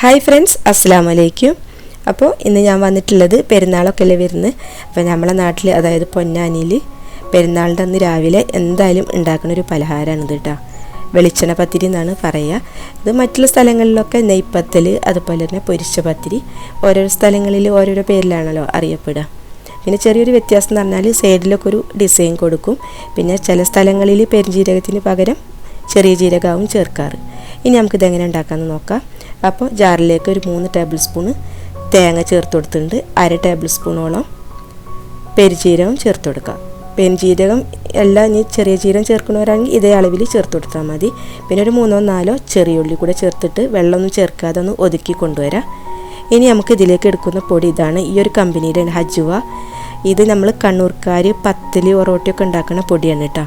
Hi friends അസ്സാം വലൈക്കും അപ്പോൾ ഇന്ന് ഞാൻ വന്നിട്ടുള്ളത് പെരുന്നാളൊക്കെ അല്ലേ വരുന്നത്? അപ്പോൾ നമ്മളെ നാട്ടിൽ അതായത് പൊന്നാനിയിൽ പെരുന്നാളിന്റെ അന്ന് രാവിലെ എന്തായാലും ഉണ്ടാക്കുന്ന ഒരു പലഹാരമാണ് ഇത് കേട്ടോ വെളിച്ചെണ്ണ പത്തിരി എന്നാണ് പറയുക. ഇത് മറ്റുള്ള സ്ഥലങ്ങളിലൊക്കെ നെയ്പ്പത്തൽ അതുപോലെ തന്നെ പൊരിച്ച പത്തിരി. ഓരോരോ സ്ഥലങ്ങളിൽ ഓരോരോ പേരിലാണല്ലോ അറിയപ്പെടുക. പിന്നെ ചെറിയൊരു വ്യത്യാസം എന്ന് പറഞ്ഞാൽ സൈഡിലൊക്കെ ഒരു ഡിസൈൻ കൊടുക്കും. പിന്നെ ചില സ്ഥലങ്ങളിൽ പെരുംജീരകത്തിന് പകരം ചെറിയ ജീരകവും ചേർക്കാറ്. ഇനി നമുക്കിത് എങ്ങനെ ഉണ്ടാക്കാമെന്ന് നോക്കാം. അപ്പോൾ ജാറിലേക്ക് ഒരു മൂന്ന് ടേബിൾ സ്പൂണ് തേങ്ങ ചേർത്ത് കൊടുത്തിട്ടുണ്ട്. അര ടേബിൾ സ്പൂണോളം പെരുജീരകം ചേർത്ത് കൊടുക്കാം പെരുംജീരകം എല്ലാം ഇനി ചെറിയ ജീരകം ചേർക്കുന്നവരാണെങ്കിൽ ഇതേ അളവിൽ ചേർത്ത് കൊടുത്താൽ മതി. പിന്നെ ഒരു മൂന്നോ നാലോ ചെറിയ ഉള്ളി കൂടെ ചേർത്തിട്ട് വെള്ളമൊന്നും ചേർക്കാതെ ഒന്ന് ഒതുക്കി കൊണ്ടുവരാം. ഇനി നമുക്ക് ഇതിലേക്ക് എടുക്കുന്ന പൊടി ഇതാണ്. ഈ ഒരു കമ്പനിയുടെ ഹജുവ. ഇത് നമ്മൾ കണ്ണൂർക്കാർ പത്തൽ ഒറോട്ടിയൊക്കെ ഉണ്ടാക്കുന്ന പൊടിയാണ് കേട്ടോ.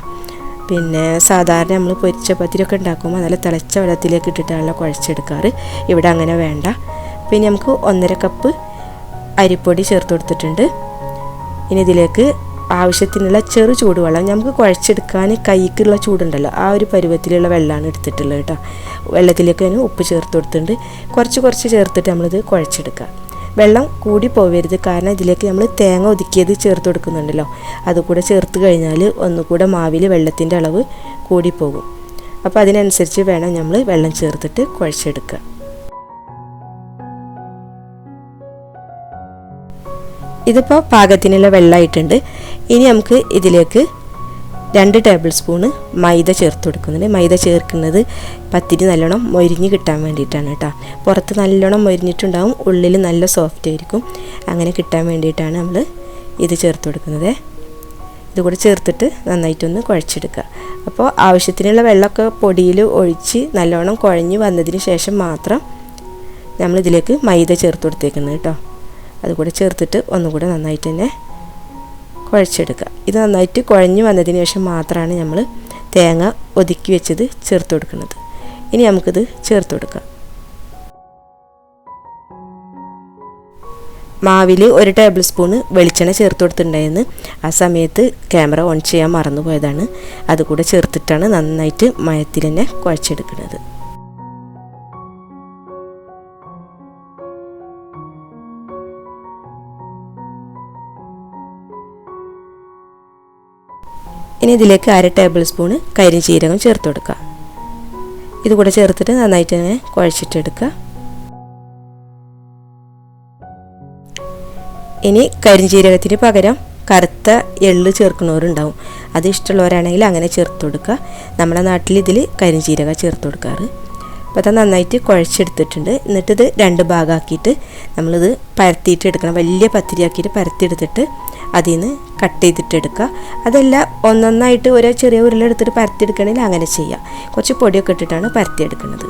പിന്നെ സാധാരണ നമ്മൾ പൊരിച്ച പത്തിരിയൊക്കെ ഉണ്ടാക്കുമ്പോൾ നല്ല തിളച്ച വെള്ളത്തിലേക്ക് ഇട്ടിട്ടാണല്ലോ കുഴച്ചെടുക്കാറ്. ഇവിടെ അങ്ങനെ വേണ്ട. പിന്നെ നമുക്ക് ഒന്നര കപ്പ് അരിപ്പൊടി ചേർത്ത് കൊടുത്തിട്ടുണ്ട്. ഇനി ഇതിലേക്ക് ആവശ്യത്തിനുള്ള ചെറു ചൂടുവെള്ളം നമുക്ക് കുഴച്ചെടുക്കാൻ കൈക്കുള്ള ചൂടുണ്ടല്ലോ ആ ഒരു പരുവത്തിലുള്ള വെള്ളമാണ് എടുത്തിട്ടുള്ളത് കേട്ടോ. വെള്ളത്തിലേക്ക് ഉപ്പ് ചേർത്ത് കൊടുത്തിട്ടുണ്ട്. കുറച്ച് കുറച്ച് ചേർത്തിട്ട് നമ്മളിത് കുഴച്ചെടുക്കുക. വെള്ളം കൂടി പോവരുത്. കാരണം ഇതിലേക്ക് നമ്മൾ തേങ്ങ ഒതുക്കിയത് ചേർത്ത് കൊടുക്കുന്നുണ്ടല്ലോ. അതുകൂടെ ചേർത്ത് കഴിഞ്ഞാൽ ഒന്നുകൂടെ മാവിൽ വെള്ളത്തിന്റെ അളവ് കൂടിപ്പോകും. അപ്പോൾ അതിനനുസരിച്ച് വേണം നമ്മൾ വെള്ളം ചേർത്തിട്ട് കുഴച്ചെടുക്കുക. ഇതിപ്പോൾ പാകത്തിനുള്ള വെള്ളമായിട്ടുണ്ട്. ഇനി നമുക്ക് ഇതിലേക്ക് രണ്ട് ടേബിൾ സ്പൂണ് മൈദ ചേർത്ത് കൊടുക്കുന്നുണ്ട്. മൈദ ചേർക്കുന്നത് പത്തിരി നല്ലോണം മൊരിഞ്ഞ് കിട്ടാൻ വേണ്ടിയിട്ടാണ് കേട്ടോ. പുറത്ത് നല്ലോണം മൊരിഞ്ഞിട്ടുണ്ടാവും. ഉള്ളിൽ നല്ല സോഫ്റ്റ് ആയിരിക്കും. അങ്ങനെ കിട്ടാൻ വേണ്ടിയിട്ടാണ് നമ്മൾ ഇത് ചേർത്ത് കൊടുക്കുന്നത്. ഇതുകൂടെ ചേർത്തിട്ട് നന്നായിട്ടൊന്ന് കുഴച്ചെടുക്കുക. അപ്പോൾ ആവശ്യത്തിനുള്ള വെള്ളമൊക്കെ പൊടിയിൽ ഒഴിച്ച് നല്ലോണം കുഴഞ്ഞ് വന്നതിന് ശേഷം മാത്രം നമ്മളിതിലേക്ക് മൈദ ചേർത്ത് കൊടുത്തേക്കുന്നത് കേട്ടോ. അതുകൂടെ ചേർത്തിട്ട് ഒന്നുകൂടെ നന്നായിട്ട് തന്നെ കുഴച്ചെടുക്കുക. ഇത് നന്നായിട്ട് കുഴഞ്ഞു വന്നതിന് ശേഷം മാത്രമാണ് നമ്മൾ തേങ്ങ ഒതുക്കി വെച്ചത് ചേർത്ത് കൊടുക്കുന്നത്. ഇനി നമുക്കിത് ചേർത്ത് കൊടുക്കാം. മാവിൽ ഒരു ടേബിൾ സ്പൂണ് വെളിച്ചെണ്ണ ചേർത്ത് കൊടുത്തിട്ടുണ്ടായിരുന്നു. ആ സമയത്ത് ക്യാമറ ഓൺ ചെയ്യാൻ മറന്നുപോയതാണ്. അതുകൂടെ ചേർത്തിട്ടാണ് നന്നായിട്ട് മയത്തിൽ തന്നെ കുഴച്ചെടുക്കുന്നത്. ഇനി ഇതിലേക്ക് അര ടേബിൾ സ്പൂണ് കരിഞ്ചീരകം ചേർത്ത് കൊടുക്കുക. ഇതുകൂടെ ചേർത്തിട്ട് നന്നായിട്ട് തന്നെ കുഴച്ചിട്ടെടുക്കുക ഇനി കരിഞ്ചീരകത്തിന് പകരം കറുത്ത എള്ള് ചേർക്കുന്നവരുണ്ടാവും. അത് ഇഷ്ടമുള്ളവരാണെങ്കിൽ അങ്ങനെ ചേർത്ത് കൊടുക്കുക. നമ്മുടെ നാട്ടിൽ ഇതിൽ കരിഞ്ചീരക ചേർത്ത് കൊടുക്കാറ്. അപ്പോൾ അത് നന്നായിട്ട് കുഴച്ചെടുത്തിട്ടുണ്ട്. എന്നിട്ടിത് ഇത് രണ്ട് ഭാഗമാക്കിയിട്ട് നമ്മളിത് പരത്തിയിട്ട് എടുക്കണം. വലിയ പത്തിരിയാക്കിയിട്ട് പരത്തിയെടുത്തിട്ട് അതിൽ നിന്ന് കട്ട് ചെയ്തിട്ട് എടുക്കുക അതല്ല ഒന്നൊന്നായിട്ട് ഓരോ ചെറിയ ഉരുളെടുത്തിട്ട് പരത്തിയെടുക്കണമെങ്കിൽ അങ്ങനെ ചെയ്യാം. കുറച്ച് പൊടിയൊക്കെ ഇട്ടിട്ടാണ് പരത്തിയെടുക്കുന്നത്.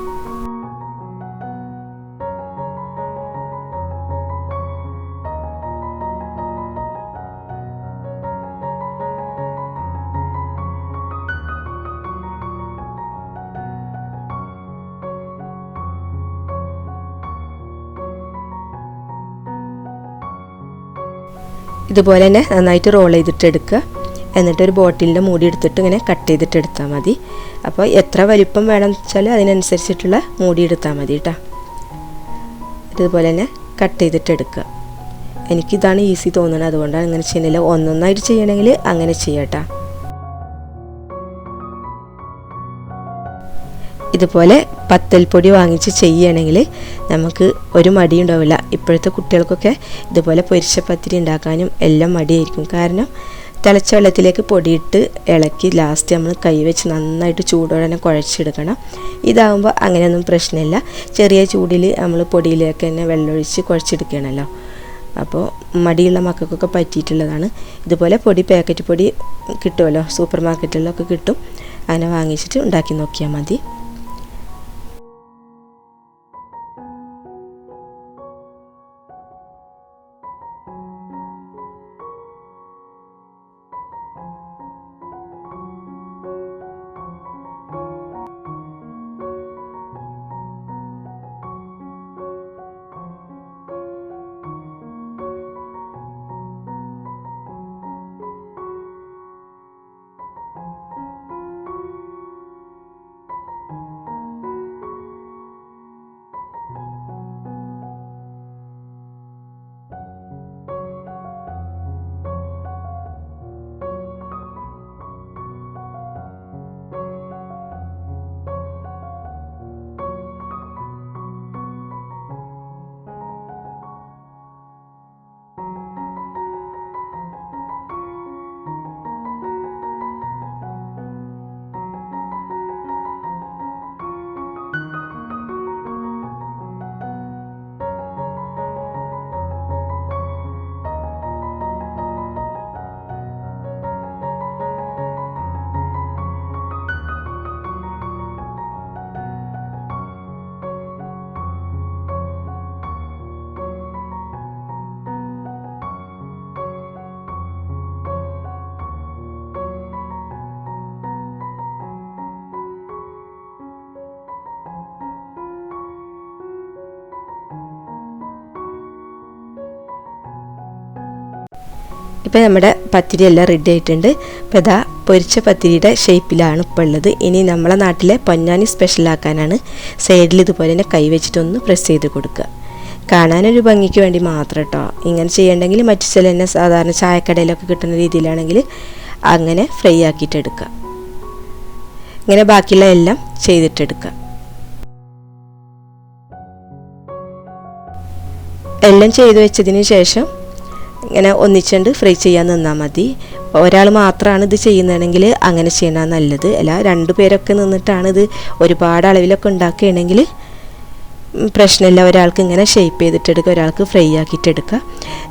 ഇതുപോലെ തന്നെ നന്നായിട്ട് റോൾ ചെയ്തിട്ട് എടുക്കുക. എന്നിട്ട് ഒരു ബോട്ടിലിന്റെ മൂടി എടുത്തിട്ട് ഇങ്ങനെ കട്ട് ചെയ്തിട്ട് എടുത്താൽ മതി. അപ്പോൾ എത്ര വലിപ്പം വേണമെന്ന് വെച്ചാൽ അതിനനുസരിച്ചിട്ടുള്ള മൂടി എടുത്താൽ മതി കേട്ടോ ഇതുപോലെ തന്നെ കട്ട് ചെയ്തിട്ട് എടുക്കുക. എനിക്കിതാണ് ഈസി തോന്നുന്നത് അതുകൊണ്ടാണ് ഇങ്ങനെ ചെയ്യുന്നില്ല ഒന്നൊന്നായിട്ട് ചെയ്യണമെങ്കിൽ അങ്ങനെ ചെയ്യട്ടോ ഇതുപോലെ പത്തൽപ്പൊടി വാങ്ങിച്ച് ചെയ്യുകയാണെങ്കിൽ നമുക്ക് ഒരു മടി ഉണ്ടാവില്ല. ഇപ്പോഴത്തെ കുട്ടികൾക്കൊക്കെ ഇതുപോലെ പൊരിച്ച പത്തിരി ഉണ്ടാക്കാനും എല്ലാം മടിയായിരിക്കും. കാരണം തിളച്ച വെള്ളത്തിലേക്ക് പൊടിയിട്ട് ഇളക്കി ലാസ്റ്റ് നമ്മൾ കൈവച്ച് നന്നായിട്ട് ചൂടോടെ തന്നെ കുഴച്ചെടുക്കണം. ഇതാകുമ്പോൾ അങ്ങനെയൊന്നും പ്രശ്നമില്ല. ചെറിയ ചൂടിൽ നമ്മൾ പൊടിയിലേക്ക് തന്നെ വെള്ളമൊഴിച്ച് കുഴച്ചെടുക്കണമല്ലോ അപ്പോൾ മടിയുള്ള മക്കൾക്കൊക്കെ പറ്റിയിട്ടുള്ളതാണ്. ഇതുപോലെ പൊടി പാക്കറ്റ് പൊടി കിട്ടുമല്ലോ സൂപ്പർ മാർക്കറ്റിലൊക്കെ കിട്ടും. അങ്ങനെ വാങ്ങിച്ചിട്ട് ഉണ്ടാക്കി നോക്കിയാൽ മതി. ഇപ്പോൾ നമ്മുടെ പത്തിരി എല്ലാം റെഡി ആയിട്ടുണ്ട്. ഇപ്പോൾ ഇതാ പൊരിച്ച പത്തിരിയുടെ ഷേപ്പിലാണ് ഇപ്പോൾ ഉള്ളത്. ഇനി നമ്മളെ നാട്ടിലെ പൊന്നാനി സ്പെഷ്യലാക്കാനാണ് സൈഡിൽ ഇതുപോലെ തന്നെ കൈവച്ചിട്ടൊന്ന് പ്രസ് ചെയ്ത് കൊടുക്കുക. കാണാനൊരു ഭംഗിക്ക് വേണ്ടി മാത്രം കേട്ടോ ഇങ്ങനെ ചെയ്യണമെങ്കിൽ മറ്റു ചില തന്നെ സാധാരണ ചായക്കടയിലൊക്കെ കിട്ടുന്ന രീതിയിലാണെങ്കിൽ അങ്ങനെ ഫ്രൈ ആക്കിയിട്ടെടുക്കുക ഇങ്ങനെ ബാക്കിയുള്ള എല്ലാം ചെയ്തിട്ടെടുക്കുക എല്ലാം ചെയ്തു വെച്ചതിന് ശേഷം ഇങ്ങനെ ഒന്നിച്ചുകൊണ്ട് ഫ്രൈ ചെയ്യാൻ നിന്നാൽ മതി. ഒരാൾ മാത്രമാണ് ഇത് ചെയ്യുന്നതെങ്കിൽ അങ്ങനെ ചെയ്യണ നല്ലത്. അല്ല രണ്ടു പേരൊക്കെ നിന്നിട്ടാണ് ഇത് ഒരുപാട് അളവിലൊക്കെ ഉണ്ടാക്കുകയാണെങ്കിൽ പ്രശ്നമില്ല. ഒരാൾക്ക് ഇങ്ങനെ ഷേപ്പ് ചെയ്തിട്ടെടുക്കുക ഒരാൾക്ക് ഫ്രൈ ആക്കിയിട്ടെടുക്കുക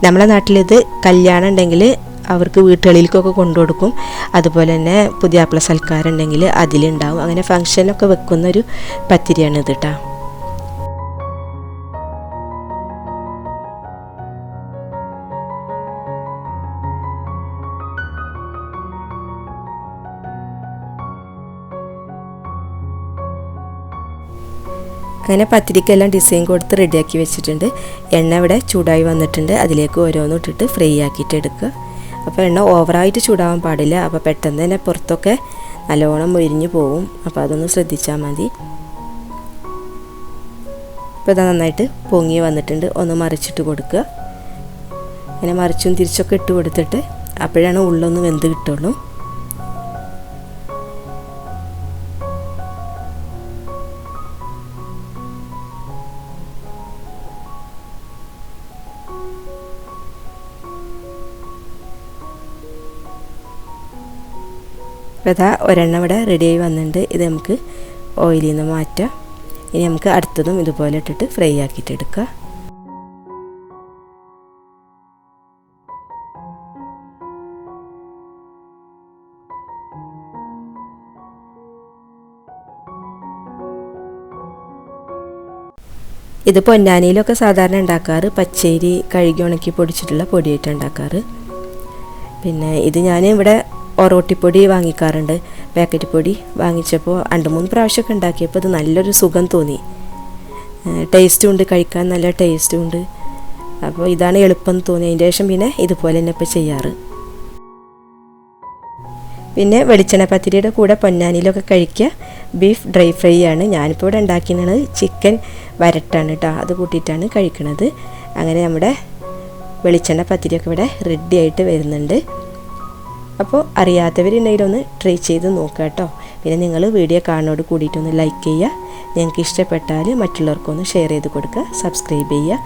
നമ്മളെ നാട്ടിലിത് കല്യാണം ഉണ്ടെങ്കിൽ അവർക്ക് വീട്ടുകളിലേക്കൊക്കെ കൊണ്ടുകൊടുക്കും അതുപോലെ തന്നെ പുതിയാപ്പിള സൽക്കാരം ഉണ്ടെങ്കിൽ അതിലുണ്ടാവും. അങ്ങനെ ഒരു പത്തിരിയാണ് ഇത് കേട്ടോ അങ്ങനെ പത്തിരിക്കെല്ലാം ഡിസൈൻ കൊടുത്ത് റെഡിയാക്കി വെച്ചിട്ടുണ്ട്. എണ്ണ ഇവിടെ ചൂടായി വന്നിട്ടുണ്ട്. അതിലേക്ക് ഓരോന്നും ഇട്ടിട്ട് ഫ്രൈ ആക്കിയിട്ട് എടുക്കുക. അപ്പോൾ എണ്ണ ഓവറായിട്ട് ചൂടാവാൻ പാടില്ല. അപ്പോൾ പെട്ടെന്ന് തന്നെ പുറത്തൊക്കെ നല്ലോണം മൊരിഞ്ഞു പോവും. അപ്പോൾ അതൊന്ന് ശ്രദ്ധിച്ചാൽ മതി. ഇപ്പോൾ ഇത് നന്നായിട്ട് പൊങ്ങി വന്നിട്ടുണ്ട്. ഒന്ന് മറിച്ചിട്ട് കൊടുക്കുക. അങ്ങനെ മറിച്ചും തിരിച്ചൊക്കെ ഇട്ട് കൊടുത്തിട്ട് അപ്പോഴാണ് ഉള്ളൊന്ന് വെന്ത് കിട്ടുള്ളൂ. അപ്പോൾ ഇതാ ഒരെണ്ണം ഇവിടെ റെഡിയായി വന്നിട്ടുണ്ട്. ഇത് നമുക്ക് ഓയിലിൽ നിന്ന് മാറ്റാം. ഇനി നമുക്ക് അടുത്തതും ഇതുപോലെ ഇട്ടിട്ട് ഫ്രൈ ആക്കിയിട്ട് എടുക്കാം. ഇത് പൊന്നാനിയിലൊക്കെ സാധാരണ ഉണ്ടാക്കാറ്. പച്ചരി കഴുകി ഉണക്കി പൊടിച്ചിട്ടുള്ള പൊടിയായിട്ട് ഉണ്ടാക്കാറ്. പിന്നെ ഇത് ഞാൻ ഇവിടെ ഒറോട്ടിപ്പൊടി വാങ്ങിക്കാറുണ്ട്. പാക്കറ്റ് പൊടി വാങ്ങിച്ചപ്പോൾ രണ്ട് മൂന്ന് പ്രാവശ്യമൊക്കെ ഉണ്ടാക്കിയപ്പോൾ ഇത് നല്ലൊരു സുഖം തോന്നി. ടേസ്റ്റും ഉണ്ട് കഴിക്കാൻ നല്ല ടേസ്റ്റും ഉണ്ട്. അപ്പോൾ ഇതാണ് എളുപ്പം തോന്നി. അതിന്റെ ശേഷം പിന്നെ ഇതുപോലെ തന്നെ ഇപ്പോൾ ചെയ്യാറ്. പിന്നെ വെളിച്ചെണ്ണ പത്തിരിയുടെ കൂടെ പൊന്നാനിയിലൊക്കെ കഴിക്കുക. ബീഫ് ഡ്രൈ ഫ്രൈ ആണ്. ഞാനിപ്പോൾ ഇവിടെ ഉണ്ടാക്കുന്നത് ചിക്കൻ വരട്ടാണ് കേട്ടോ അത് കൂട്ടിയിട്ടാണ് കഴിക്കുന്നത് അങ്ങനെ നമ്മുടെ വെളിച്ചെണ്ണ പത്തിരിയൊക്കെ ഇവിടെ റെഡി ആയിട്ട് വരുന്നുണ്ട്. അപ്പോൾ അറിയാത്തവരുണ്ടെങ്കിൽ ഒന്ന് ട്രൈ ചെയ്ത് നോക്കുക കേട്ടോ. പിന്നെ നിങ്ങൾ വീഡിയോ കാണോട് കൂടിയിട്ടൊന്ന് ലൈക്ക് ചെയ്യുക. നിങ്ങൾക്ക് ഇഷ്ടപ്പെട്ടാൽ മറ്റുള്ളവർക്കൊന്ന് ഷെയർ ചെയ്ത് കൊടുക്കുക സബ്സ്ക്രൈബ് ചെയ്യുക.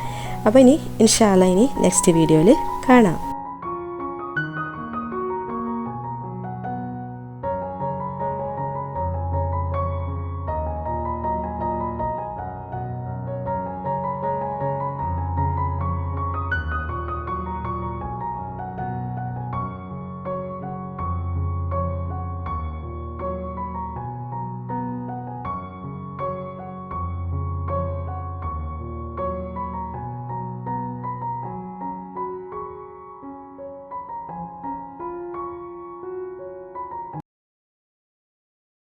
അപ്പോൾ ഇനി ഇൻഷാല്ല ഇനി നെക്സ്റ്റ് വീഡിയോയിൽ കാണാം.